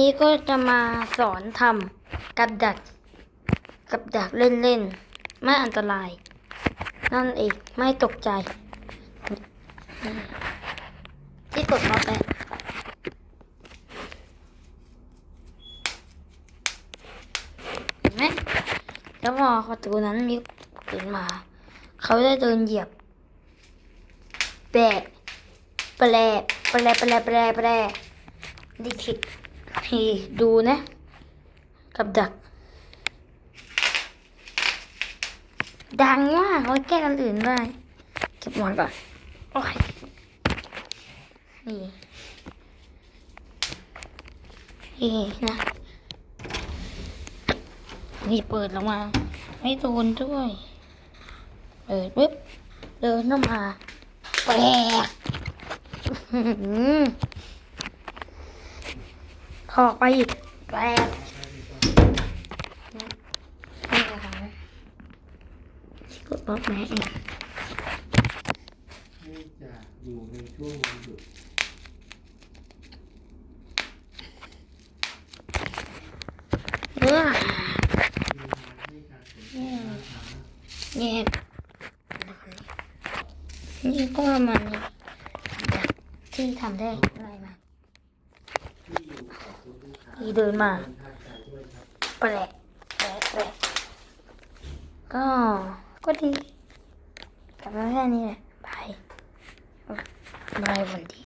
นี้ก็จะมาสอนทำกับดัก กับดักเล่นๆ ไม่อันตราย นั่นเองไม่ตกใจ ที่กดมาแปะเห็นไหมแล้วพอประตูนั้นมีขึ้นมา เขาได้เดินเหยียบ แปะแปลแปลแปลแปลแปลดิทิ นี่ดูนะ กับดัก ดังมากเขาแก้กันอื่นได้ เก็บหมอนก่อน โอ้ย นี่ นี่นะ นี่เปิดออกมา ไม่โดนด้วย เปิดปุ๊บ เดินเข้ามาแปลก ออหือถอกไปอีกแปลกนี่นะคกดบล็อกแม่เองเนื่อจากอยู่ในช่วงวันหยุดเออเนี่ยนี่ก็มันที่ทำได้อะไรมา ที่อยู่กับ นี่เดินมาเป็นทางการด้วยครับแปลกแปลกแปลกก็ก็ดีกลับมาแค่นี้แหละบายบายวันดี